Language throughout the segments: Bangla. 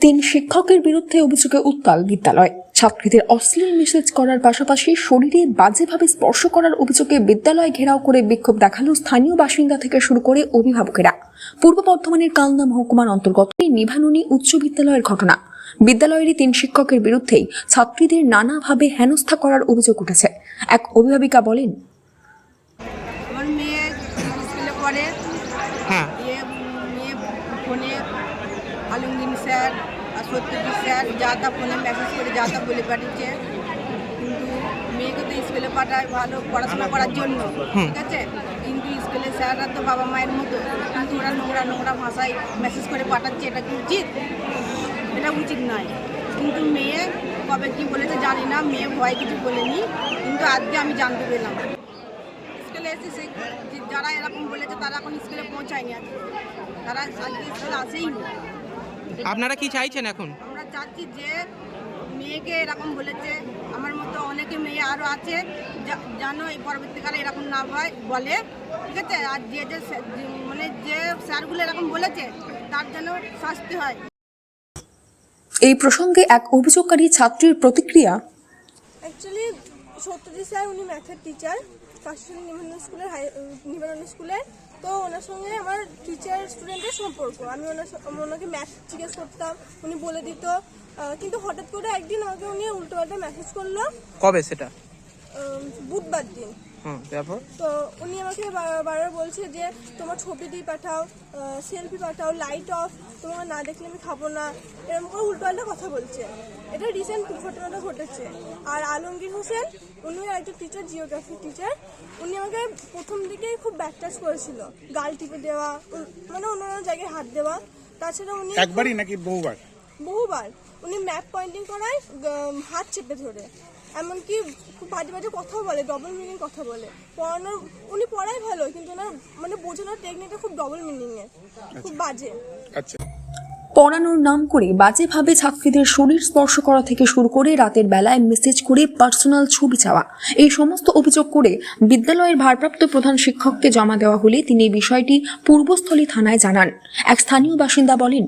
তিন শিক্ষকের বিরুদ্ধে অভিযোগে উত্তাল বিদ্যালয়। ছাত্রীদের অশ্লীল মেসেজ করার পাশাপাশি শরীরে বাজেভাবে স্পর্শ করার অভিযোগে বিদ্যালয় ঘেরাও করে বিক্ষোভ দেখাল স্থানীয় বাসিন্দা থেকে শুরু করে অভিভাবকেরা। পূর্ব বর্ধমানের কালনা মহকুমার অন্তর্গত নিভানুনি উচ্চ বিদ্যালয়ের ঘটনা। বিদ্যালয়েরই তিন শিক্ষকের বিরুদ্ধেই ছাত্রীদের নানাভাবে হেনস্থা করার অভিযোগ উঠেছে। এক অভিভাবিকা বলেন আমার মেয়ে স্কুলে পড়ে। হ্যাঁ দিয়ে মেয়ে ফোনে আলমগীর স্যার আর সত্যজিৎ স্যার যা তা ফোনে মেসেজ করে যা তা বলে পাঠিয়েছে। কিন্তু মেয়েকে তো স্কুলে পাঠায় ভালো পড়াশোনা করার জন্য ঠিক আছে? কিন্তু স্কুলে স্যাররা তো বাবা মায়ের মতো কিন্তু ওরা নোংরা নোংরা ভাষায় মেসেজ করে পাঠাচ্ছে এটা কি উচিত? এটা উচিত নয়। কিন্তু মেয়ে কবে কি বলেছে জানি না মেয়ে ভয় কিছু বলেনি কিন্তু আজকে আমি জানতে পেলাম। স্কুলে এসে যে যারা এরকম বলেছে তারা এখন স্কুলে পৌঁছায়নি আজকে তারা আজকে স্কুলে আসেইনি আপনারা কি চাইছেন এখন? আমরা চাচ্ছি যে মেয়েকে এরকম বলেছে আমার মতো অনেকে মেয়ে আরও আছে যেন এই পরবর্তীকালে এরকম না হয় বলে ঠিক আছে? আর যে যে স্যার- মানে যে স্যারগুলো এরকম বলেছে তার জন্য শাস্তি হয়। এই প্রসঙ্গে এক অভিযোগকারী ছাত্রীর প্রতিক্রিয়া? অ্যাকচুয়ালি সত্যজিৎ স্যার উনি ম্যাথের টিচার কাশিনী নিবন্ধন স্কুলের হাই নিবন্ধন স্কুলের তো ওনার সঙ্গে আমার টিচার স্টুডেন্টের সম্পর্ক। আমি ওনার ওনাকে ম্যাথ জিজ্ঞেস করতাম উনি বলে দিত। কিন্তু হঠাৎ করে একদিন আমাকে উনি উল্টোপাল্টা মেসেজ করল। কবে সেটা? বুধবার দিন। হুম তারপর তো উনি আমাকে বার- বারবার বলছে যে তোমার ছবি দিয়ে পাঠাও সেলফি পাঠাও লাইট অফ তোমার না দেখলে আমি খাব না। এরকম করে উল্টোপাল্টা কথা বলছে। এটা রিসেন্ট ঘটনাটা ঘটেছে। আর আলমগীর হোসেন উনি একটা টিচার জিওগ্রাফি টিচার উনি আমাকে প্রথম দিকেই খুব ব্যাক টাচ করেছিল। গাল টিপে দেওয়া মানে অন্য অন্য জায়গায় হাত দেওয়া। তাছাড়া উনি একবারই নাকি বহুবার? বহুবার। উনি ম্যাপ পয়েন্টিং করায় হাত চেপে ধরে। এমনকি খুব বাজে বাজে কথাও বলে ডবল মিনিং কথা বলে। পড়ানোর উনি পড়াই ভালো কিন্তু ওনার মানে বোঝানোর টেকনিকটা খুব ডবল মিনিং এর খুব বাজে। আচ্ছা। পড়ানোর নাম করে বাজেভাবে ছাত্রীদের শরীর স্পর্শ করা থেকে শুরু করে রাতের বেলায় মেসেজ করে পার্সোনাল ছবি চাওয়া। এই সমস্ত অভিযোগ করে বিদ্যালয়ের ভারপ্রাপ্ত প্রধান শিক্ষককে জমা দেওয়া হলে তিনি বিষয়টি পূর্বস্থলী থানায় জানান। এক স্থানীয় বাসিন্দা বলেন,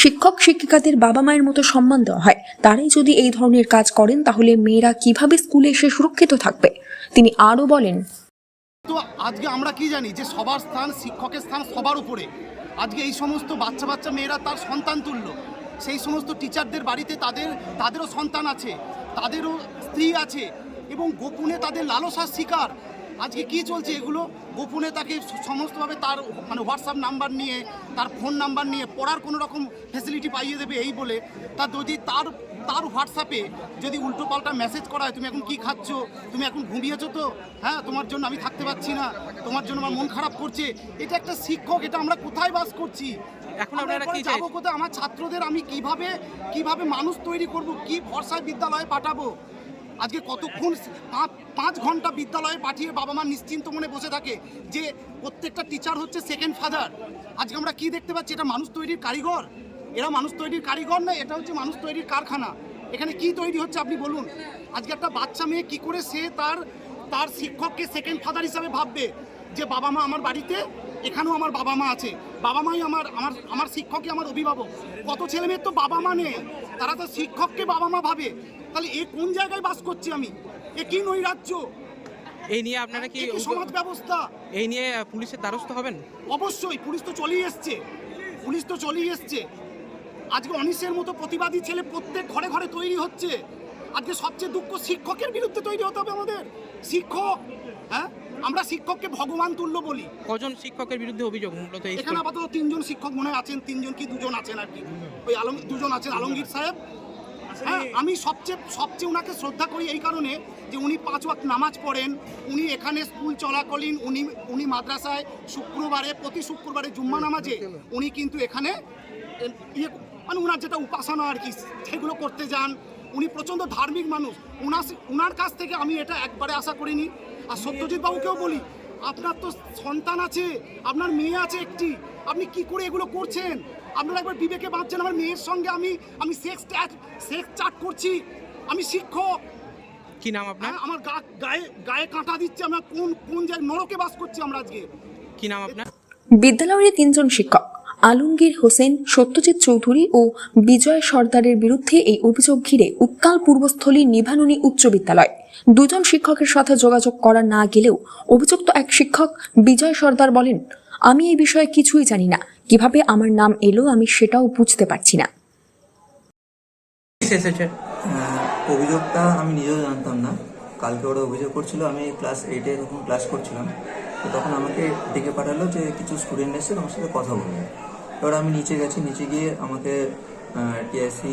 শিক্ষক, শিক্ষিকাদের বাবা মায়ের মতো সম্মান দেওয়া হয়। তারাই যদি এই ধরনের কাজ করেন, তাহলে মেয়েরা কীভাবে স্কুলে এসে সুরক্ষিত থাকবে? তিনি আরও বলেন, তো আজকে আমরা কি জানি যে সবার স্থান শিক্ষকের স্থান সবার উপরে। আজকে এই সমস্ত বাচ্চা বাচ্চা মেয়েরা তার সন্তান তুললো। সেই সমস্ত টিচারদের বাড়িতে তাদের, তাদেরও সন্তান আছে, তাদেরও স্ত্রী আছে এবং গোপনে তাদের লালসার শিকার। আজকে কি চলছে এগুলো? গোপনে তাকে সমস্তভাবে তার মানে হোয়াটসঅ্যাপ নাম্বার নিয়ে, তার ফোন নাম্বার নিয়ে পড়ার কোনো রকম ফেসিলিটি পাইয়ে দেবে এই বলে। তা যদি তার তার হোয়াটসঅ্যাপে যদি উল্টো পাল্টা মেসেজ করা হয় তুমি এখন কি খাচ্ছ? তুমি এখন ঘুমিয়েছো তো? হ্যাঁ তোমার জন্য আমি থাকতে পারছি না। তোমার জন্য আমার মন খারাপ করছে। এটা একটা শিক্ষক এটা আমরা কোথায় বাস করছি? এখন আপনারা কি যাব কোথায়? আমার ছাত্রদের আমি কীভাবে কীভাবে মানুষ তৈরি করব? কি ভরসায় বিদ্যালয়ে পাঠাবো? আজকে কতক্ষণ পাঁচ- পাঁচ ঘণ্টা বিদ্যালয়ে পাঠিয়ে বাবা মা নিশ্চিন্ত মনে বসে থাকে যে প্রত্যেকটা টিচার হচ্ছে সেকেন্ড ফাদার আজকে আমরা কি দেখতে পাচ্ছি? এটা মানুষ তৈরির কারিগর। এরা মানুষ তৈরির কারিগর না এটা হচ্ছে মানুষ তৈরির কারখানা। এখানে কি তৈরি হচ্ছে আপনি বলুন? আজকে একটা বাচ্চা মেয়ে কি করে সে তার তার শিক্ষককে সেকেন্ড ফাদার হিসাবে ভাববে যে বাবা মা আমার বাড়িতে এখানেও আমার বাবা মা আছে। বাবা মাই আমার আমার আমার শিক্ষকই আমার অভিভাবক। কত ছেলে মেয়ের তো বাবা মা নেই। তারা তো শিক্ষককে বাবা মা ভাবে। তাহলে এ কোন জায়গায় বাস করছি আমি? এ কি নৈরাজ্য? এই নিয়ে আপনারা কি সমাজ ব্যবস্থা? এই নিয়ে পুলিশের দ্বারস্থ হবেন? অবশ্যই পুলিশ তো চলেই এসছে। পুলিশ তো চলেই এসছে। আজকে অনিশের মতো প্রতিবাদী ছেলে প্রত্যেক ঘরে ঘরে তৈরি হচ্ছে। আজকে সবচেয়ে দুঃখ শিক্ষকের বিরুদ্ধে তৈরি হতে হবে আমাদের। শিক্ষক হ্যাঁ? আমরা শিক্ষককে ভগবান তুল্য বলি। কজন শিক্ষকের বিরুদ্ধে অভিযোগ? মূলত এখানে আপাতত তিনজন শিক্ষক মনে হয় আছেন তিনজন কি দুজন আছেন আর কি? ওই আলম দুজন আছেন আলমগীর সাহেব। হ্যাঁ আমি সবচেয়ে সবচেয়ে ওনাকে শ্রদ্ধা করি এই কারণে যে উনি পাঁচ ওয়াক্ত নামাজ পড়েন। উনি এখানে স্কুল চলাকালীন উনি উনি মাদ্রাসায় শুক্রবারে প্রতি শুক্রবারে জুম্মা নামাজে উনি কিন্তু এখানে ইয়ে মানে ওনার যেটা উপাসনা আর কি সেগুলো করতে যান। উনি প্রচণ্ড ধার্মিক মানুষ। উনার উনার কাছ থেকে আমি এটা একবারে আশা করিনি। আর সত্যজিৎ বাবুকেও বলি আপনার তো সন্তান আছে আপনার মেয়ে আছে একটি আপনি কি করে এগুলো করছেন? আপনারা একবার বিবেকে বাঁচছেন আমার মেয়ের সঙ্গে আমি আমি সেক্স সেক্স চাট করছি আমি শিক্ষক। কি নাম আপনার? হ্যাঁ, আমার গা- গায়ে গায়ে কাঁটা দিচ্ছে আমরা কোন কোন জায়গায় নরকে বাস করছি আমরা আজকে। কি নাম আপনার? বিদ্যালয়ের তিনজন শিক্ষক। আলমগীর হোসেন, সত্যজিৎ চৌধুরী ও বিজয় সর্দারের বিরুদ্ধে এই অভিযোগ ঘিরে উত্তাল পূর্বস্থলী নিভানুনি উচ্চ বিদ্যালয়। দুজন শিক্ষকের সাথে যোগাযোগ করা না গেলেও অভিযুক্ত এক শিক্ষক বিজয় সর্দার বলেন, আমি এই বিষয়ে কিছুই জানি না। কীভাবে আমার নাম এলো আমি সেটাও বুঝতে পারছি না। অভিযোগটা আমি নিজেও জানতাম না। কালকে ওরা অভিযোগ করছিল, আমি ক্লাস এইটে তখন ক্লাস করছিলাম। তো তখন আমাকে ডেকে পাঠালো যে কিছু স্টুডেন্ট এসে আমার সাথে কথা বলবে। এবার আমি নিচে গেছি নিচে গিয়ে আমাকে টিআইসি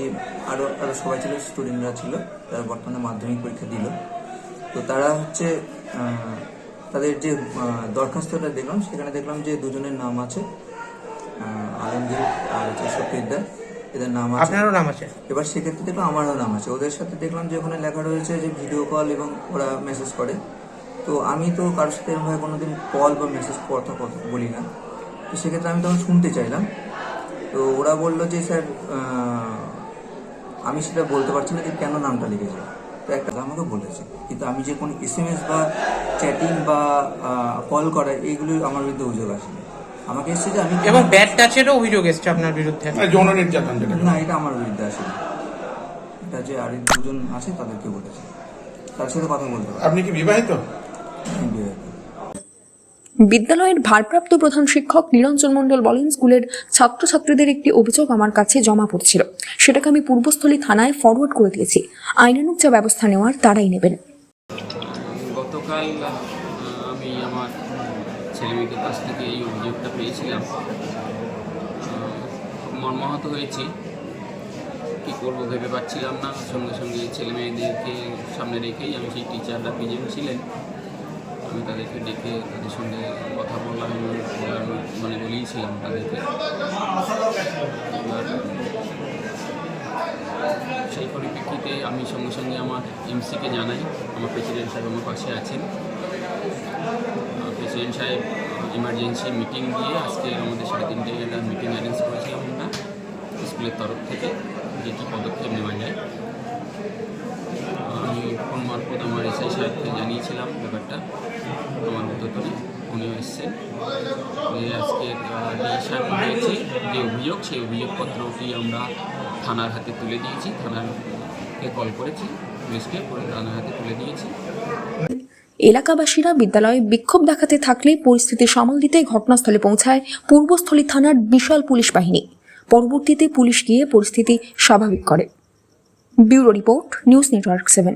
আরও আরও সবাই ছিল স্টুডেন্টরা ছিল তারা বর্তমানে মাধ্যমিক পরীক্ষা দিল। তো তারা হচ্ছে তাদের যে দরখাস্তটা দেখলাম সেখানে দেখলাম যে দুজনের নাম আছে আলমগীর আর হচ্ছে সত্যিদা এদের নাম আছে। আপনারও নাম আছে? এবার সেক্ষেত্রে দেখলাম আমারও নাম আছে। ওদের সাথে দেখলাম যে ওখানে লেখা রয়েছে যে ভিডিও কল এবং ওরা মেসেজ করে। তো আমি তো কারোর সাথে এরকমভাবে কোনোদিন কল বা মেসেজ কথা কথা বলি না। তো সেক্ষেত্রে আমি তখন শুনতে চাইলাম। তো ওরা বলল যে স্যার আমি সেটা বলতে পারছি না যে কেন নামটা লিখেছে। তো একটা আমাকে বলেছে কিন্তু আমি যে কোনো এস এম এস বা চ্যাটিং বা কল করা এইগুলো আমার বিরুদ্ধে অভিযোগ আসেনি। আমাকে এসেছে যে আমি এবং ব্যাড টাচেরও অভিযোগ এসছে আপনার বিরুদ্ধে? যৌন নির্যাতন যেটা না এটা আমার বিরুদ্ধে আসেনি। এটা যে আরেক দুজন আছে তাদেরকে বলেছে। তার সাথে কথা বলতে আপনি কি বিবাহিত? করি। বিদ্যালয়ের ভারপ্রাপ্ত প্রধান শিক্ষক নিরঞ্জন মণ্ডল বলেন, স্কুলের ছাত্রছাত্রীদের একটি অভিযোগ আমার কাছে জমা পড়ছিল। সেটাকে আমি পূর্বস্থলী থানায় ফরওয়ার্ড করে দিয়েছি। আইনানুগ যা ব্যবস্থা নেওয়ার তারাই নেবেন। গতকাল আমি আমার ছেলেমেয়েদের কাছ থেকে এই অভিযোগটা পেয়েছিলাম। মর্মাহত হয়েছি। কী করব ভেবে পাচ্ছিলাম না। সঙ্গে সঙ্গে ছেলে মেয়েদেরকে সামনে রেখেই আমি সেই টিচাররা প্রেজেন্ট ছিলেন। আমি তাদেরকে ডেকে তাদের সঙ্গে কথা বললাম, বলার মানে বলিয়েছিলাম তাদেরকে। সেই পরিপ্রেক্ষিতে আমি সঙ্গে সঙ্গে আমার এমসিকে জানাই, আমার প্রেসিডেন্ট সাহেব আমার পাশে আছেন। প্রেসিডেন্ট সাহেব ইমার্জেন্সি মিটিং দিয়ে আজকে আমাদের সাড়ে তিনটে একটা মিটিং অ্যারেঞ্জ করেছিলাম আমরা, স্কুলের তরফ থেকে যে কী পদক্ষেপ নেওয়া যায়। আমি ফোন মারফত আমার এসআই সাহেবকে জানিয়েছিলাম ব্যাপারটা। আমার উদ্যোতনে উনিও এসছেন যে আজকের ডিসিশন হয়েছে যে অভিযোগ, সেই অভিযোগপত্রটি আমরা থানার হাতে তুলে দিয়েছি থানারকে কল করেছি, পুলিশকে থানার হাতে তুলে দিয়েছি। এলাকাবাসীরা বিদ্যালয়ে বিক্ষোভ দেখাতে থাকলে পরিস্থিতি সামাল দিতে ঘটনাস্থলে পৌঁছায় পূর্বস্থলী থানার বিশাল পুলিশ বাহিনী। পরবর্তীতে পুলিশ গিয়ে পরিস্থিতি স্বাভাবিক করে। Bureau report, news network seven.